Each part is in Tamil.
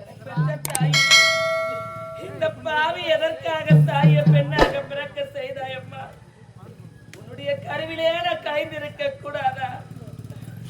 எனக்கு தாய் இந்த பாவி எதற்காக தாயை பெண்ணாக பிறக்க செய்தாயம்மா? உன்னுடைய கருவிலே நான் கலைந்திருக்க கூடாதா?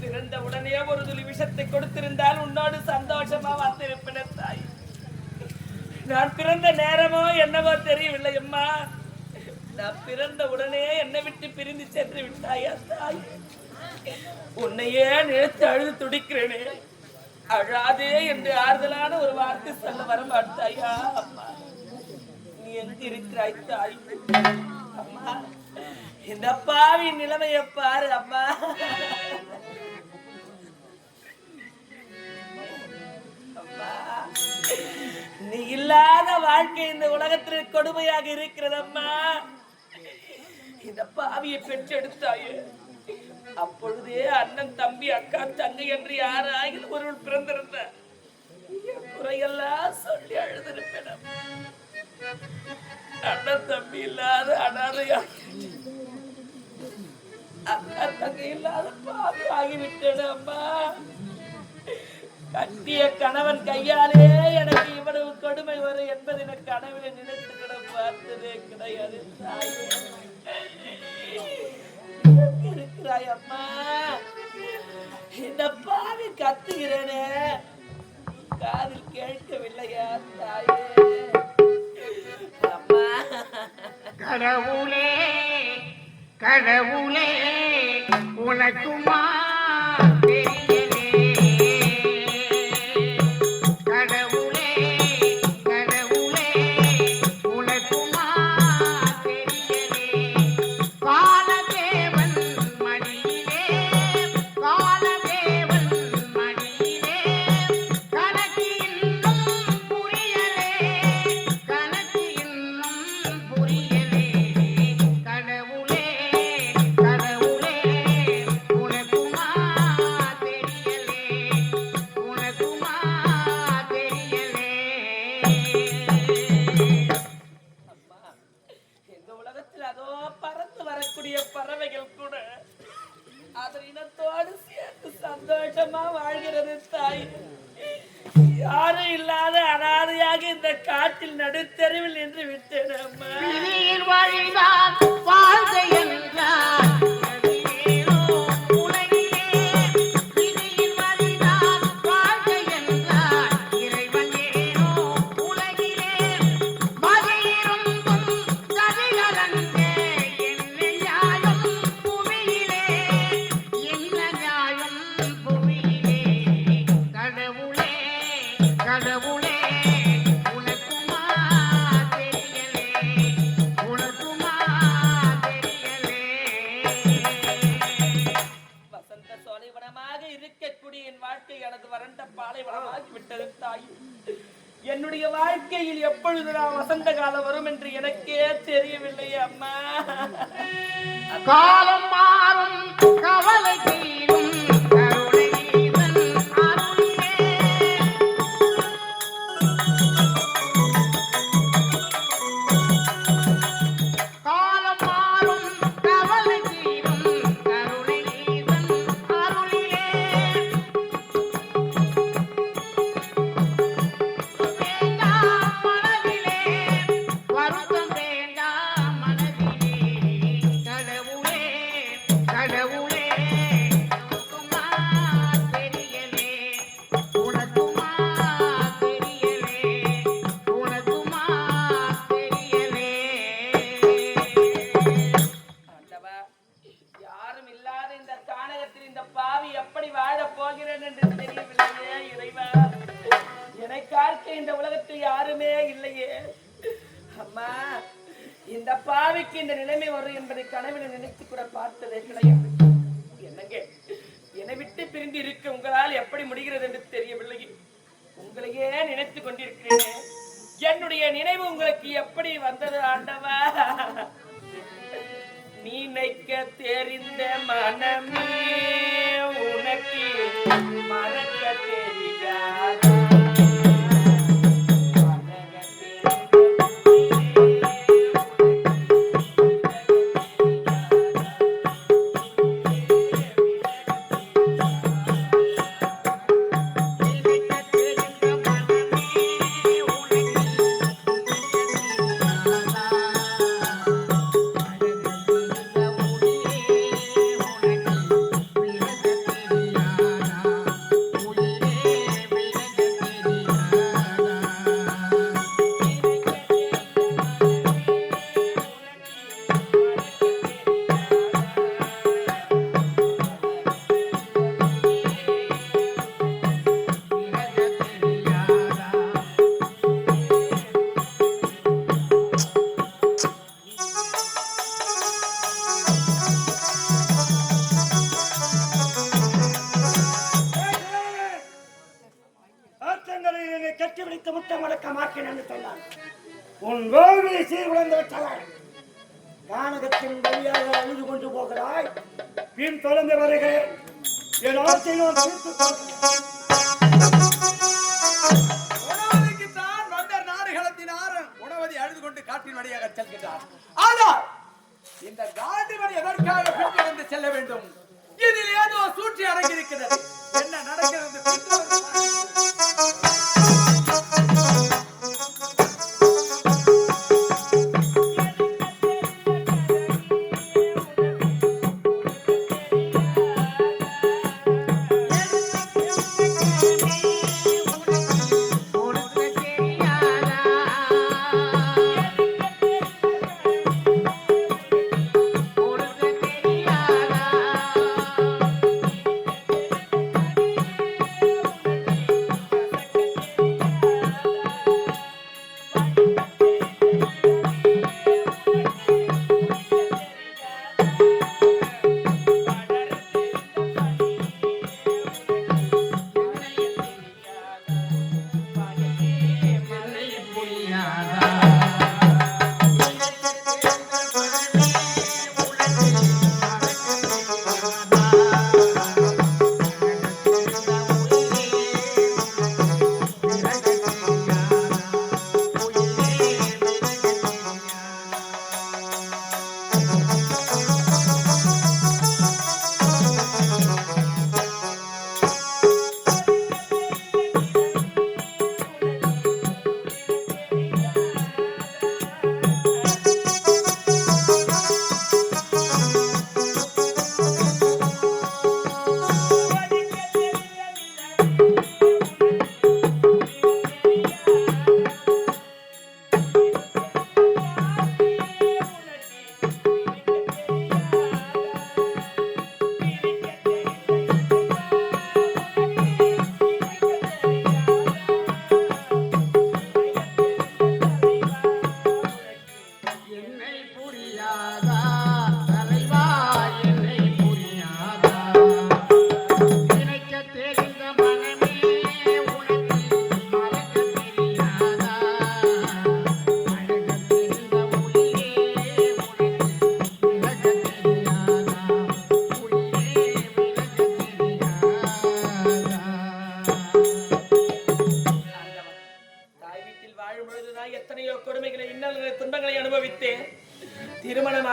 பிறந்த உடனே ஒரு துளி விஷத்தை கொடுத்திருந்தால் உன்னோடு சந்தோஷமா வந்திருப்பேன் தாய். நான் பிறந்த நேரமோ என்னவோ தெரியவில்லை அம்மா நான் பிறந்த உடனே என்னை விட்டு பிரிந்து சென்று விட்டாயா தாய்? உன்னையே நினைத்து அழுது துடிக்கிறேனே. அழாதே என்று ஆறுதலான ஒரு வார்த்தை சொல்ல வர மாட்டாயா அம்மா. நீ எங்க இருக்கிறாய் தாய்? அம்மா இந்த அப்பாவின் நிலைமையை பாரு அம்மா. அம்மா, நீ இல்லாத வாழ்க்கை இந்த உலகத்தில் கொடுமையாக இருக்கிறதம்மா இந்த பாவியை பெற்றெடுத்தாயே. அப்பொழுதே அண்ணன் தம்பி அக்கா தங்கை என்று யாராயிலும் ஒருவள் பிறந்திருந்த குறையெல்லாம் சொல்லி அழுதிருப்பேன். அண்ணன் தம்பி இல்லாத அனாதையா அக்கா தங்கை இல்லாத பாவி ஆகிவிட்டேன் அம்மா. கட்டிய கணவன் கையாலே எனக்கு இவ்வளவு கொடுமை வரும் என்பதை எனக்கு கனவில் நினைத்து கூட பார்த்ததே கிடையாது இருக்கிறாய் அம்மா இந்த பாவி கத்துகிறேனே. காதில் கேட்கவில்லையா தாயே? அம்மா. கடவுளே கடவுளே உனக்குமா இல்லாத அனாதையாக இந்த காட்டில் நடுத்தெருவில் நின்று விட்டேன் அம்மா வாழ்ந்த என்றார். எப்பொழுது நான் வசந்த காலம் வரும் என்று எனக்கே தெரியவில்லை அம்மா. காலம்மா என்னுடைய நினைவு உங்களுக்கு எப்படி வந்தது ஆண்டவா நினைக்க தெரிந்த மனமே உனக்கு மறக்க தெரியாதா? உன் சீர்குலைந்து விட்டவன் கானகத்தின் வழியாக அழுது கொண்டு போகிறாய். பின் தொடர்ந்து வருகிறேன் என் ஆசை நான் வந்த நாடுகளத்தினார். அழுது கொண்டு காட்டின் வழியாக செல்கின்றார். ஆனால் இந்த காந்திமணி எதற்காக பின்தொடர்ந்து செல்ல வேண்டும்? இதில் ஏதோ சூழ்ச்சி அடங்கியிருக்கிறது. என்ன நடக்கிறது?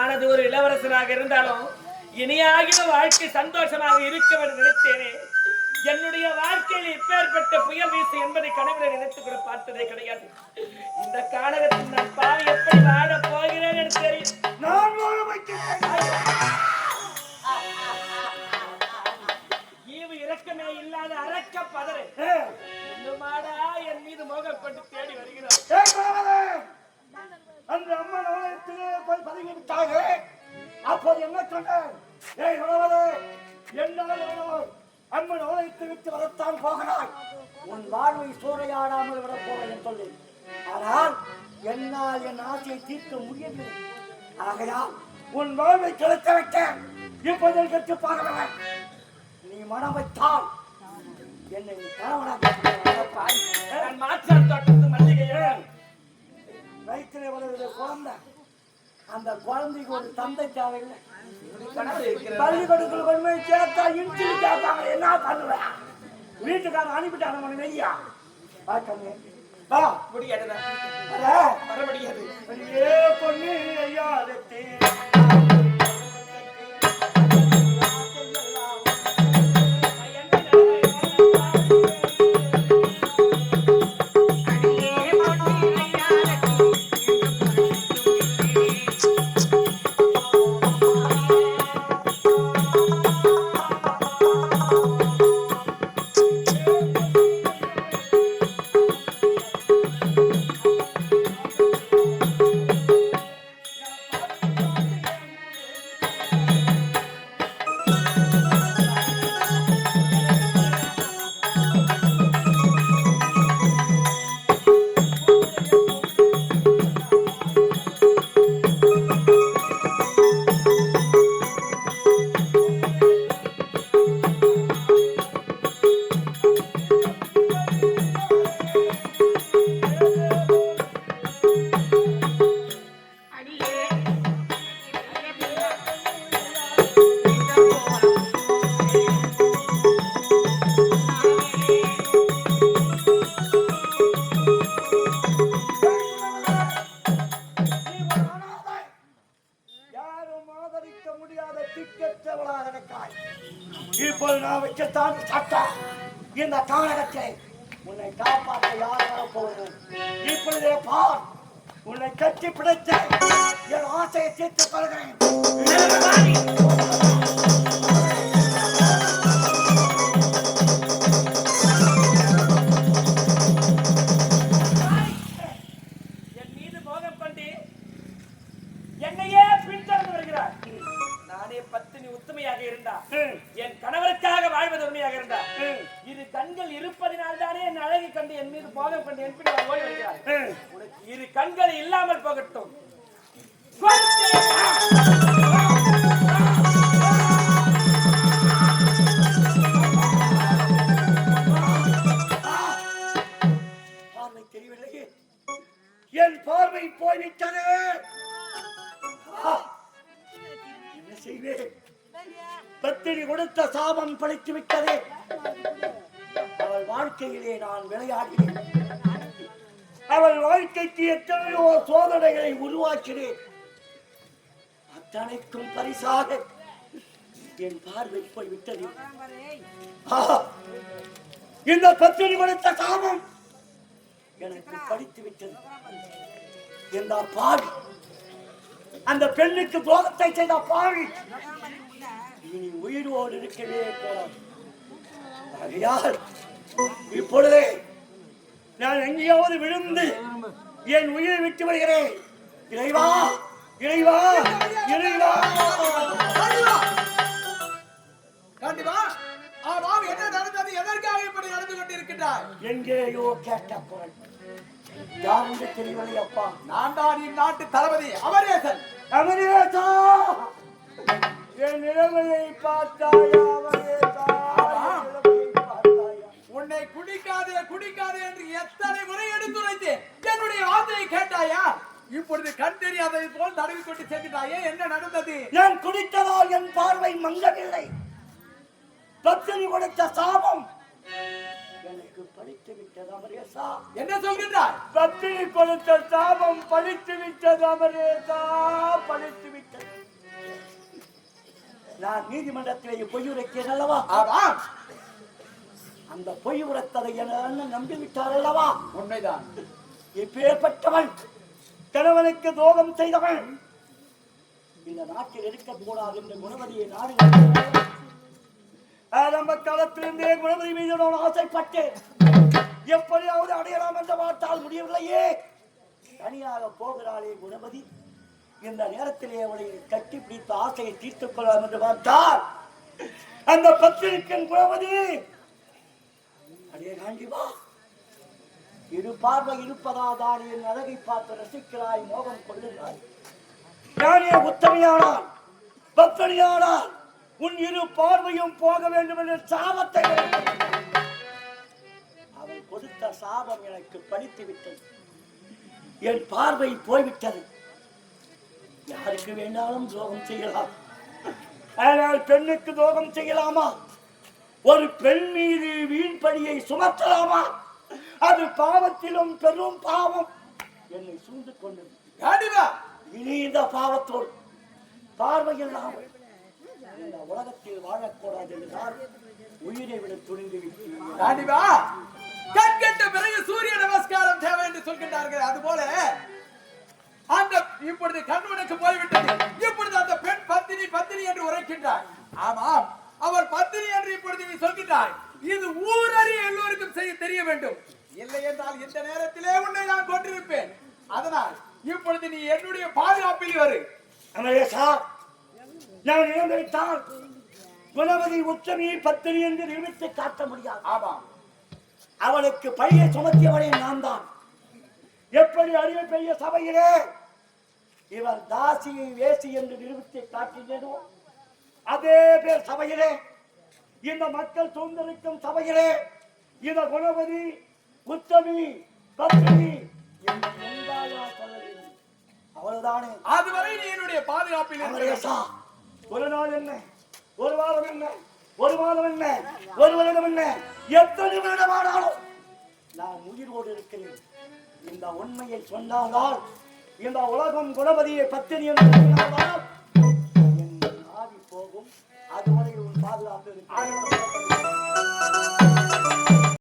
ஆனது ஒரு இளவரசனாக இருந்தாலும் இனியாகின வாழ்க்கை சந்தோஷமாக இருக்கும் என்று நினைத்தேனே. என்னுடைய வாழ்க்கையில் இப்பேற்பட்ட புயல் வீசு என்பதை கனவுல நினைத்து கூட பார்த்ததே கிடையாது. இந்த காலகத்தில் நான் பாவி எப்படி வாழ போகிறேன் என்று தெரியும். நான் வாழ வைக்கிறேன். ஈவு இரக்கமே இல்லாத அரக்க பதறு இன்னுமாடா என் மீது மோகப்பட்டு தேடி வருகிறார் அந்த அம்மன் ஆலயத்திலே போய் பதுங்கி விட்டாங்க அப்போது என்ன சொன்னேன் ஏய் உணவரே என்னால் அம்மன் ஆலயத்தை விட்டு வரத்தான் போகிறாய் உன் வாழ்வை சூறையாடாமல் விடப் போகிறேன் சொல்லி. ஆனால் என்னால் என் ஆசையை தீர்க்க முடியவில்லை. ஆகையால் உன் வாழ்வை கிடைக்க வைத்தேன் இப்போது கற்று பார்க்கிறவன் நீ மனம் வைத்தால் என்னை நீ கணவனாக நான் மாற்றான் வயிற்றிலே வளர்கிற குழந்தை. அந்த குழந்தைக்கு ஒரு தந்தை தேவையில்லை. பள்ளிக்கூடத்தில் கொண்டு போய் சேர்த்தா இன்சிலி கேட்பாங்க என்ன பண்ணுவேன் வீட்டுக்காரன் அனுப்பிட்டாங்க உனக்கு வர. வர முடியாது. அடியே பொண்ணு ஐயாதத்தே. வைத்தவளாக நடக்காய் இப்போது நான் வைக்கத்தான் சட்டம். இந்த தாரகத்தை உன்னை காப்பாற்ற யார் வரப்போவது இப்பொழுதே பார். உன்னை கட்டி பிடித்து என் ஆசையை தீர்த்துக் கொள்கிறேன். இருந்தா. என் கணவருக்காக வாழ்வது உண்மையாக இருந்தா. இரு கண்கள் இருப்பதினால் தானே என் அழகை கண்டு என் மீது மோகம் கொண்டு என் பின்னால் ஓடி வருகிறார் ம். உனக்கு இரு கண்கள் இல்லாமல் போகட்டும் தெரியவில்லையே என் பார்வை போய்விட்டது! என்ன செய்வேன் பத்தினி கொடுத்த சாபம் பழித்து விட்டது. அவள் வாழ்க்கையிலே நான் விளையாடினேன். அவள் வாழ்க்கைக்கு எத்தனையோ சோதனைகளை உருவாக்கினேன். அத்தனைக்கும் பரிசாக என் பார்வை போய்விட்டது. ஆ! இந்த பத்தினி கொடுத்த சாபம் எனக்கு படித்து விட்டது. இந்த பாவி அந்த பெண்ணுக்கு துரோகத்தை செய்த பாவி இனி உயிரோடு இருக்கவே கூடாது ஆகையால் இப்பொழுதே நான் எங்கேயாவது விழுந்து என் உயிரை விட்டு வருகிறேன். இறைவா இறைவா இறைவா. கண்டிப்பா ஆமாம் என்ன நடந்தது? எதற்காக இப்படி நடந்து கொண்டிருக்கின்றாய்? எங்கேயோ கேட்ட யாருன்னு தெரியவில்லை அப்பா? நான் தான் இந்நாட்டு தளபதி அமரேசன். அமரேசா! என் நிலைமையை பார்த்தாயா உன்னை குடிக்காதே குடிக்காதே என்று எத்தனை முறை எடுத்துரைத்தேன். என்னுடைய வார்த்தையை கேட்டாயா? இப்பொழுது கண் தெரியாததை போல் தடவி கொண்டு சென்றாயே என்ன நடந்தது? நான் குடித்ததால் என் பார்வை மங்கவில்லை. பத்தினி கொடுத்த சாபம் எனக்கு படித்து விட்டது அமரேசா. என்ன சொல்கின்றாய்? பத்தினி கொடுத்த சாபம் பழித்து விட்டது அமரேசா. பழித்து விட்டது. நான் நீதிமன்றத்திலே பொய் உரைத்தேன் அல்லவா ஆமாம் அந்த பொய் உரைத்ததை என் நம்பிவிட்டார் அல்லவா? உண்மைதான். எப்பேற்பட்டவன் கணவனுக்கு துரோகம் செய்தவன் இந்த நாட்டில் இருக்கக்கூடாது என்ற குணவதியை நாடு ஆரம்ப காலத்திலிருந்தே குணவதி மீது நான் ஆசைப்பட்டேன். எப்படியாவது அடையலாம் என்று பார்த்தால் முடியவில்லையே. தனியாக போகிறாளே குணவதி இந்த நேரத்திலே அவளை கட்டி பிடித்த ஆசையை தீர்த்துக் கொள்ளலாம் என்று பார்த்தால் அந்த பத்திரிக்கன் குணவதி அடே காண்டி வா இரு பார்வை இருப்பதாதான் என் அழகை பார்த்து ரசிக்கிறாய் மோகம் கொள்ளுகிறாய். நானே உத்தமையானால் பத்தனியானால் உன் இரு பார்வையும் போக வேண்டும் என்ற சாபத்தை அவன் கொடுத்த சாபம் எனக்கு படித்து விட்டது என் பார்வை போய்விட்டது. யாருக்கு வேண்டாலும் துரோகம் செய்யலாம். ஆனால் பெண்ணுக்கு துரோகம் செய்யலாமா? ஒரு பெண் மீது வீண் பழியை சுமத்தலாமா? அது பாவத்திலும் பெரும் பாவம். என்னை சூழ்ந்து கொண்டது இனி இந்த பாவத்தோடு பார்வையில்லாமல் இந்த உலகத்தில் வாழக்கூடாது என்றால் உயிரை விட துணிந்து விட்டீர்கள் கண்டிப்பா பிறகு சூரிய நமஸ்காரம் தேவை என்று சொல்கின்றார்கள். அதுபோல அந்த இப்பொழுது கண்வனுக்கு போய்விட்டது. இப்பொழுது அந்த பெண் பத்தினி பத்தினி என்று உரைக்கின்றார். ஆமாம் அவர் பத்தினி என்று இப்பொழுது நீ சொல்கின்றாய். இது ஊரறிய எல்லோருக்கும் செய்ய தெரிய வேண்டும். இல்லை என்றால் இந்த நேரத்திலே உன்னை நான் கொண்டிருப்பேன் அதனால் இப்பொழுது நீ என்னுடைய பாதுகாப்பில் வரு. அமரேசா நான் இழந்துவிட்டால் குணவதி உச்சமி பத்தினி என்று நிரூபித்து காட்ட முடியாது. ஆமாம். அவளுக்கு பழியை சுமத்தியவனே நான் தான் எப்படி அறிவு பெரிய சபையிலே இவன் தாசியை வேசி என்று நிரூபித்து காட்டினேனோ? அதே பேர் சபையிலே. இந்த மக்கள் சூழ்ந்திருக்கும் சபையிலே. இந்த குணவதி உத்தமி வேண்டும் அவ்வளவுதானே அதுவரை நீ என்னுடைய பாதுகாப்பில் ஒரு நாள் என்ன? ஒரு வாரம் என்ன? ஒரு மாதம் என்ன? ஒரு வருடம் என்ன? எத்தனை வருடமானாலும் நான் உயிரோடு இருக்கிறேன். இந்த உண்மையை சொன்னால்தான் இந்த உலகம் குணபதியை பத்தினி என்று ஆவி போகும் அதுவரை உன் பாதுகாப்பு